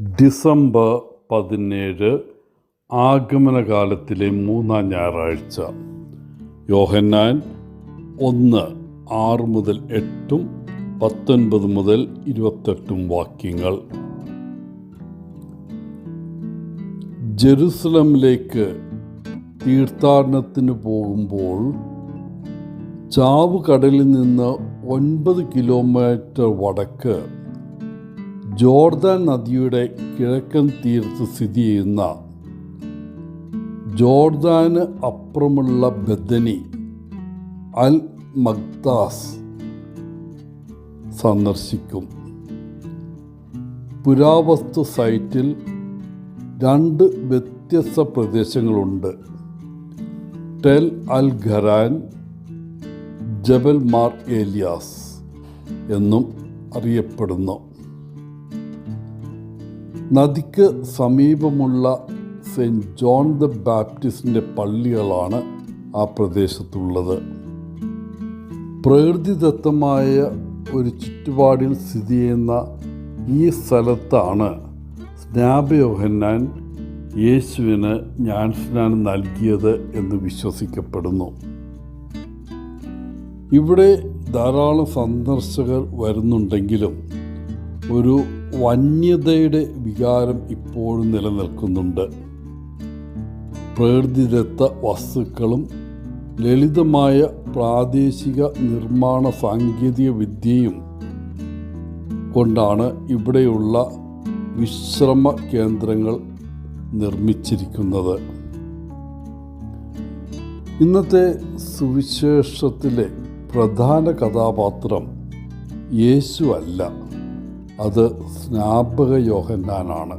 December പതിനേഴ് ആഗമനകാലത്തിലെ മൂന്നാം ഞായറാഴ്ച. യോഹന്നാൻ ഒന്ന് ആറ് മുതൽ എട്ടും പത്തൊൻപത് മുതൽ ഇരുപത്തെട്ടും വാക്യങ്ങൾ. ജെറുസലമിലേക്ക് തീർത്ഥാടനത്തിന് പോകുമ്പോൾ ചാവുകടലിൽ നിന്ന് ഒൻപത് കിലോമീറ്റർ വടക്ക് ജോർദാൻ നദിയുടെ കിഴക്കൻ തീരത്ത് സ്ഥിതി ചെയ്യുന്ന ജോർദാന് അപ്പുറമുള്ള ബദനി അൽ മഗ്താസ് സന്ദർശിക്കും. പുരാവസ്തു സൈറ്റിൽ രണ്ട് വ്യത്യസ്ത പ്രദേശങ്ങളുണ്ട്. Tell al Kharrar Jabal Mar Elias എന്നും അറിയപ്പെടുന്നു. നദിക്ക് സമീപമുള്ള സെന്റ് ജോൺ ദ ബാപ്റ്റിസ്റ്റിന്റെ പള്ളികളാണ് ആ പ്രദേശത്തുള്ളത്. പ്രകൃതിദത്തമായ ഒരു ചുറ്റുപാടിൽ സ്ഥിതി ചെയ്യുന്ന ഈ സ്ഥലത്താണ് സ്നാപയോഹന്നാൻ യേശുവിന് ഞാൻ സ്നാനം നൽകിയത് എന്ന് വിശ്വസിക്കപ്പെടുന്നു. ഇവിടെ ധാരാളം സന്ദർശകർ വരുന്നുണ്ടെങ്കിലും ഒരു വന്യതയുടെ വികാരം ഇപ്പോഴും നിലനിൽക്കുന്നുണ്ട്. പ്രകൃതിദത്ത വസ്തുക്കളും ലളിതമായ പ്രാദേശിക നിർമ്മാണ സാങ്കേതിക വിദ്യയും കൊണ്ടാണ് ഇവിടെയുള്ള വിശ്രമ കേന്ദ്രങ്ങൾ നിർമ്മിച്ചിരിക്കുന്നത്. ഇന്നത്തെ സുവിശേഷത്തിലെ പ്രധാന കഥാപാത്രം യേശു അല്ല. അത് സ്നാപക യോഹന്നാനാണ്.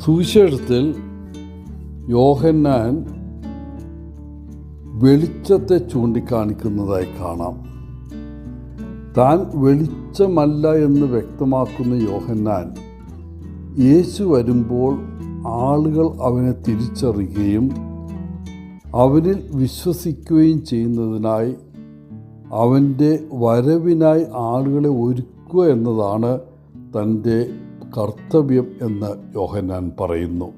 സുവിശേഷത്തിൽ യോഹന്നാൻ വെളിച്ചത്തെ ചൂണ്ടിക്കാണിക്കുന്നതായി കാണാം. താൻ വെളിച്ചമല്ല എന്ന് വ്യക്തമാക്കുന്ന യോഹന്നാൻ യേശു വരുമ്പോൾ ആളുകൾ അവനെ തിരിച്ചറിയുകയും അവനിൽ വിശ്വസിക്കുകയും ചെയ്യുന്നതിനായി അവന്റെ വരവിനായി ആളുകളെ ഒരുക്കുക എന്നതാണ് തന്റെ കർത്തവ്യം എന്ന് യോഹന്നാൻ പറയുന്നു.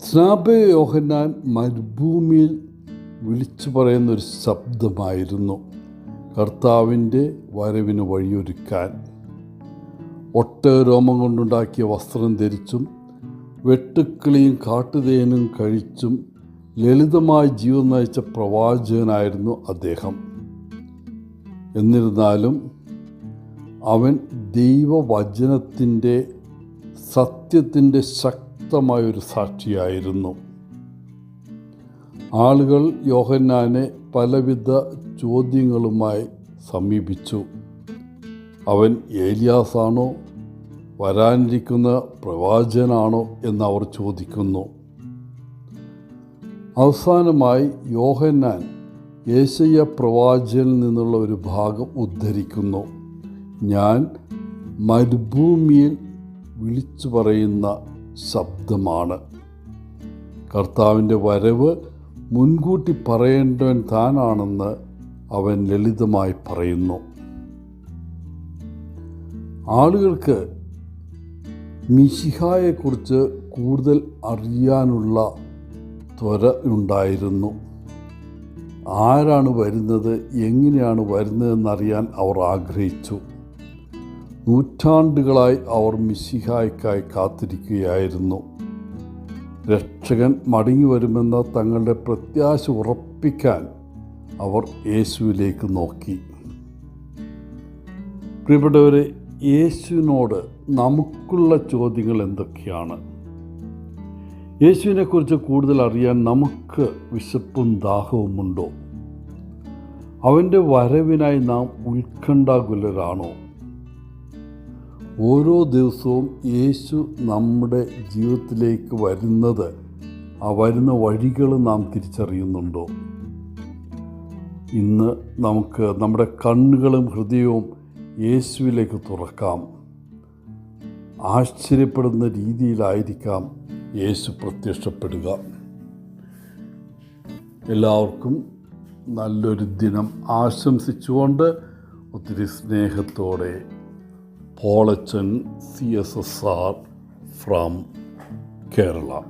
സ്നാബ് യോഹന്നാൻ മരുഭൂമിയിൽ വിളിച്ചു പറയുന്ന ഒരു ശബ്ദമായിരുന്നു. കർത്താവിന്റെ വരവിന് വഴിയൊരുക്കാൻ. ഒട്ടരോമം കൊണ്ടുണ്ടാക്കിയ വസ്ത്രം ധരിച്ചും വെട്ടുക്കിളിയും കാട്ടുതേനും കഴിച്ചും ലളിതമായി ജീവൻ നയിച്ച പ്രവാചകനായിരുന്നു അദ്ദേഹം. എന്നിരുന്നാലും അവൻ ദൈവവചനത്തിന്റെ സത്യത്തിന്റെ ശക്തമായൊരു സാക്ഷിയായിരുന്നു. ആളുകൾ യോഹന്നാനെ പലവിധ ചോദ്യങ്ങളുമായി സമീപിച്ചു. അവൻ ഏലിയാസാണോ? വരാനിരിക്കുന്ന പ്രവാചകനാണോ എന്നവർ ചോദിക്കുന്നു. അവസാനമായി യോഹന്നാൻ യേശയ്യ പ്രവാചകൻ നിന്നുള്ള ഒരു ഭാഗം ഉദ്ധരിക്കുന്നു. ഞാൻ മരുഭൂമിയിൽ വിളിച്ചു പറയുന്ന ശബ്ദമാണ്. കർത്താവിന്റെ വരവ് മുൻകൂട്ടി പറയേണ്ടവൻ താനാണെന്ന് അവൻ ലളിതമായി പറയുന്നു. ആളുകൾക്ക് മിശിഹായെക്കുറിച്ച് കൂടുതൽ അറിയാനുള്ള ത്വര ഉണ്ടായിരുന്നു. ആരാണ് വരുന്നത് എങ്ങനെയാണ് വരുന്നതെന്നറിയാൻ അവർ ആഗ്രഹിച്ചു. നൂറ്റാണ്ടുകളായി അവർ മിശിഹായ്ക്കായി കാത്തിരിക്കുകയായിരുന്നു. രക്ഷകൻ മടങ്ങി വരുമെന്ന തങ്ങളുടെ പ്രത്യാശ ഉറപ്പിക്കാൻ അവർ യേശുവിലേക്ക് നോക്കി. പ്രിയപ്പെട്ടവരെ യേശുവിനോട് നമുക്കുള്ള ചോദ്യങ്ങൾ എന്തൊക്കെയാണ്? യേശുവിനെക്കുറിച്ച് കൂടുതൽ അറിയാൻ നമുക്ക് വിശപ്പും ദാഹവുമുണ്ടോ അവന്റെ വരവിനായി നാം ഉത്കണ്ഠാകുലരാണോ? ഓരോ ദിവസവും യേശു നമ്മുടെ ജീവിതത്തിലേക്ക് വരുന്നത് ആ വരുന്ന വഴികൾ നാം തിരിച്ചറിയുന്നുണ്ടോ? ഇന്ന് നമുക്ക് നമ്മുടെ കണ്ണുകളും ഹൃദയവും യേശുവിലേക്ക് തുറക്കാം. ആശ്ചര്യപ്പെടുന്ന രീതിയിലായിരിക്കാം യേശു പ്രത്യക്ഷപ്പെടുക. എല്ലാവർക്കും നല്ലൊരു ദിനം ആശംസിച്ചുകൊണ്ട് ഒത്തിരി സ്നേഹത്തോടെ Polachan C S S R from Kerala.